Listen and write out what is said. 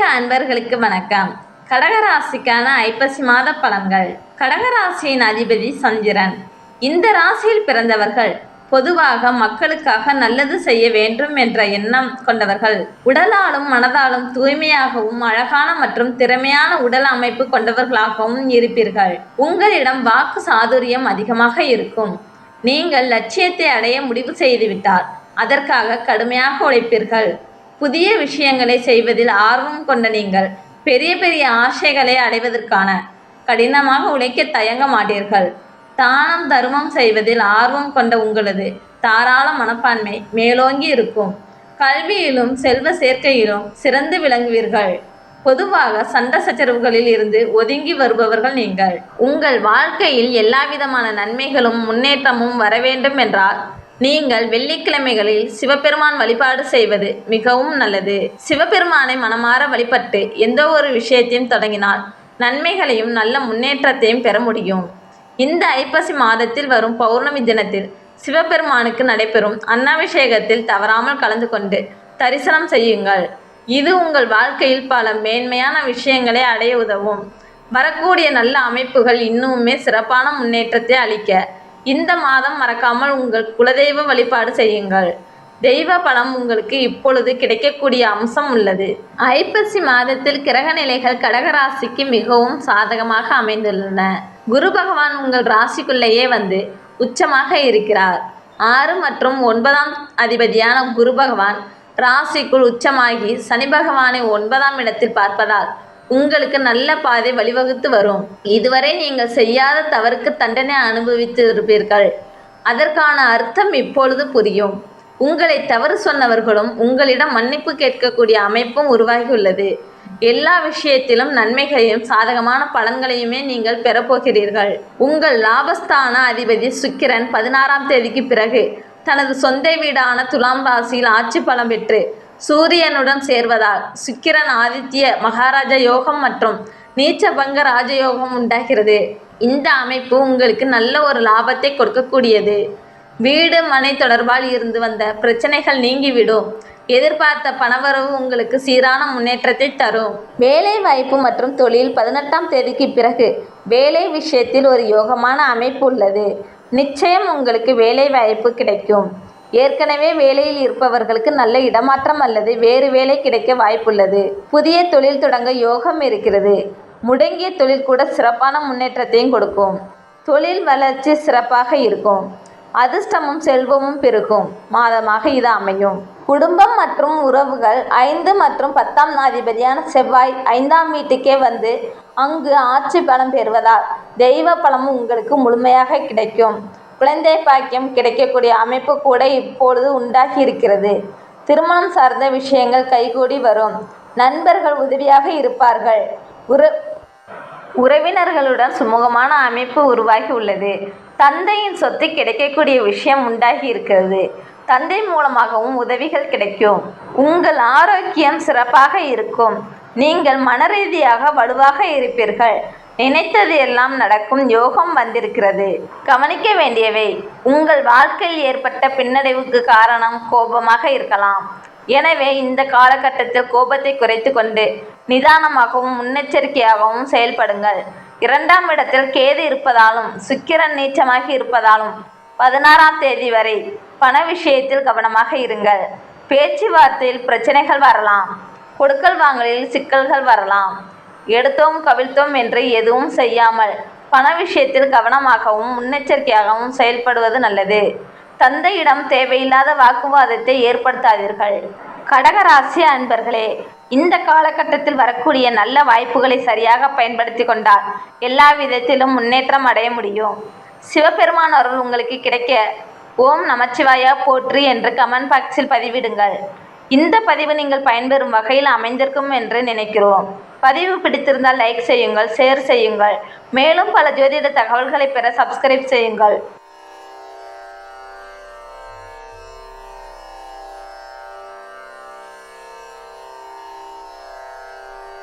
அன்பர்களுக்கு வணக்கம். கடகராசிக்கான ஐப்பசி மாத பலன்கள். கடகராசியின் அதிபதி சந்திரன். இந்த ராசியில் பிறந்தவர்கள் பொதுவாக மக்களுக்காக நல்லது செய்ய வேண்டும் என்ற எண்ணம் கொண்டவர்கள். உடலாலும் மனதாலும் தூய்மையாகவும் அழகான மற்றும் திறமையான உடல் அமைப்பு கொண்டவர்களாகவும் இருப்பீர்கள். உங்களிடம் வாக்கு சாதுரியம் அதிகமாக இருக்கும். நீங்கள் லட்சியத்தை அடைய முடிவு செய்துவிட்டால் அதற்காக கடுமையாக உழைப்பீர்கள். புதிய விஷயங்களை செய்வதில் ஆர்வம் கொண்ட நீங்கள் பெரிய பெரிய ஆசைகளை அடைவதற்கான கடினமாக உழைக்க தயங்க மாட்டீர்கள். தானம் தர்மம் செய்வதில் ஆர்வம் கொண்ட உங்களது தாராள மனப்பான்மை மேலோங்கி இருக்கும். கல்வியிலும் செல்வ சேர்க்கையிலும் சிறந்து விளங்குவீர்கள். பொதுவாக சண்டை சச்சரவுகளில் இருந்து ஒதுங்கி வருபவர்கள் நீங்கள். உங்கள் வாழ்க்கையில் எல்லாவிதமான நன்மைகளும் முன்னேற்றமும் வர வேண்டும் என்றால் நீங்கள் வெள்ளிக்கிழமைகளில் சிவபெருமான் வழிபாடு செய்வது மிகவும் நல்லது. சிவபெருமானை மனமாற வழிபட்டு எந்த ஒரு விஷயத்தையும் தொடங்கினால் நன்மைகளையும் நல்ல முன்னேற்றத்தையும் பெற முடியும். இந்த ஐப்பசி மாதத்தில் வரும் பௌர்ணமி தினத்தில் சிவபெருமானுக்கு நடைபெறும் அன்னாபிஷேகத்தில் தவறாமல் கலந்து கொண்டு தரிசனம் செய்யுங்கள். இது உங்கள் வாழ்க்கையில் பல மேன்மையான விஷயங்களை அடைய உதவும். வரக்கூடிய நல்ல அமைப்புகள் இன்னுமே சிறப்பான முன்னேற்றத்தை அளிக்க இந்த மாதம் மறக்காமல் உங்கள் குலதெய்வ வழிபாடு செய்யுங்கள். தெய்வ பலம் உங்களுக்கு இப்பொழுது கிடைக்கக்கூடிய அம்சம் உள்ளது. ஐப்பசி மாதத்தில் கிரக நிலைகள் கடகராசிக்கு மிகவும் சாதகமாக அமைந்துள்ளன. குரு பகவான் உங்கள் ராசிக்குள்ளேயே வந்து உச்சமாக இருக்கிறார். ஆறு மற்றும் ஒன்பதாம் அதிபதியான குரு பகவான் ராசிக்குள் உச்சமாகி சனி பகவானை ஒன்பதாம் இடத்தில் பார்ப்பதால் உங்களுக்கு நல்ல பாதை வழிவகுத்து வரும். இதுவரை நீங்கள் செய்யாத தவறுக்கு தண்டனை அனுபவித்து இருப்பீர்கள் அதற்கான அர்த்தம் இப்பொழுது புரியும். உங்களை தவறு சொன்னவர்களும் உங்களிடம் மன்னிப்பு கேட்கக்கூடிய அமைப்பும் உருவாகியுள்ளது. எல்லா விஷயத்திலும் நன்மைகளையும் சாதகமான பலன்களையுமே நீங்கள் பெறப்போகிறீர்கள் உங்கள் லாபஸ்தான அதிபதி சுக்கிரன் பதினாறாம் தேதிக்கு பிறகு தனது சொந்த வீடான துலாம் ராசியில் ஆட்சி பலம் பெற்று சூரியனுடன் சேர்வதால் சுக்கிரன் ஆதித்ய மகாராஜா யோகம் மற்றும் நீச்சபங்க ராஜயோகம் உண்டாகிறது. இந்த அமைப்பு உங்களுக்கு நல்ல ஒரு லாபத்தை கொடுக்கக்கூடியது. வீடு மனை தொடர்பால் இருந்து வந்த பிரச்சனைகள் நீங்கிவிடும். எதிர்பார்த்த பணவரவு உங்களுக்கு சீரான முன்னேற்றத்தை தரும். வேலை வாய்ப்பு மற்றும் தொழில் பதினெட்டாம் தேதிக்கு பிறகு வேலை விஷயத்தில் ஒரு யோகமான அமைப்பு உள்ளது. நிச்சயம் உங்களுக்கு வேலை வாய்ப்பு கிடைக்கும். ஏற்கனவே வேலையில் இருப்பவர்களுக்கு நல்ல இடமாற்றம் அல்லது வேறு வேலை கிடைக்க வாய்ப்புள்ளது. புதிய தொழில் தொடங்க யோகம் இருக்கிறது. முடங்கிய தொழில் கூட சிறப்பான முன்னேற்றத்தையும் கொடுக்கும். தொழில் வளர்ச்சி சிறப்பாக இருக்கும். அதிர்ஷ்டமும் செல்வமும் பெருகும். மாதமாக இது அமையும். குடும்பம் மற்றும் உறவுகள் ஐந்து மற்றும் பத்தாம் அதிபதியான செவ்வாய் ஐந்தாம் வீட்டுக்கே வந்து அங்கு ஆட்சி பலம் பெறுவதால் தெய்வ பலமும் உங்களுக்கு முழுமையாக கிடைக்கும். குழந்தை பாக்கியம் கிடைக்கக்கூடிய அமைப்பு கூட இப்பொழுது உண்டாகி இருக்கிறது திருமணம் சார்ந்த விஷயங்கள் கைகூடி வரும். நண்பர்கள் உதவியாக இருப்பார்கள். உற உறவினர்களுடன் சுமூகமான அமைப்பு உருவாகி உள்ளது. தந்தையின் சொத்து கிடைக்கக்கூடிய விஷயம் உண்டாகி இருக்கிறது தந்தை மூலமாகவும் உதவிகள் கிடைக்கும். உங்கள் ஆரோக்கியம் சிறப்பாக இருக்கும். நீங்கள் மனரீதியாக வலுவாக இருப்பீர்கள். நினைத்தது எல்லாம் நடக்கும் யோகம் வந்திருக்கிறது. கவனிக்க வேண்டியவை உங்கள் வாழ்க்கையில் ஏற்பட்ட பின்னடைவுக்கு காரணம் கோபமாக இருக்கலாம். எனவே இந்த காலகட்டத்தில் கோபத்தை குறைத்து கொண்டு நிதானமாகவும் முன்னெச்சரிக்கையாகவும் செயல்படுங்கள். இரண்டாம் இடத்தில் கேது இருப்பதாலும் சுக்கிரன் நீச்சமாகி இருப்பதாலும் பதினாறாம் தேதி வரை பண விஷயத்தில் கவனமாக இருங்கள். பேச்சுவார்த்தையில் பிரச்சனைகள் வரலாம். கொடுக்கல் வாங்கலில் சிக்கல்கள் வரலாம். எடுத்தோம் கவிழ்த்தோம் என்று எதுவும் செய்யாமல் பண விஷயத்தில் கவனமாகவும் முன்னெச்சரிக்கையாகவும் செயல்படுவது நல்லது. தந்தையிடம் தேவையில்லாத வாக்குவாதத்தை ஏற்படுத்தாதீர்கள். கடகராசி அன்பர்களே இந்த காலகட்டத்தில் வரக்கூடிய நல்ல வாய்ப்புகளை சரியாக பயன்படுத்தி கொண்டால் எல்லா விதத்திலும் முன்னேற்றம் அடைய முடியும். சிவபெருமான் அருள் உங்களுக்கு கிடைக்க ஓம் நமச்சிவாயா போற்றி என்று கமெண்ட் பாக்ஸில் பதிவிடுங்கள். இந்த பதிவு நீங்கள் பயன்பெறும் வகையில் அமைந்திருக்கும் என்று நினைக்கிறோம். பதிவு பிடித்திருந்தால் லைக் செய்யுங்கள் ஷேர் செய்யுங்கள். மேலும் பல ஜோதிட தகவல்களை பெற சப்ஸ்கிரைப் செய்யுங்கள்.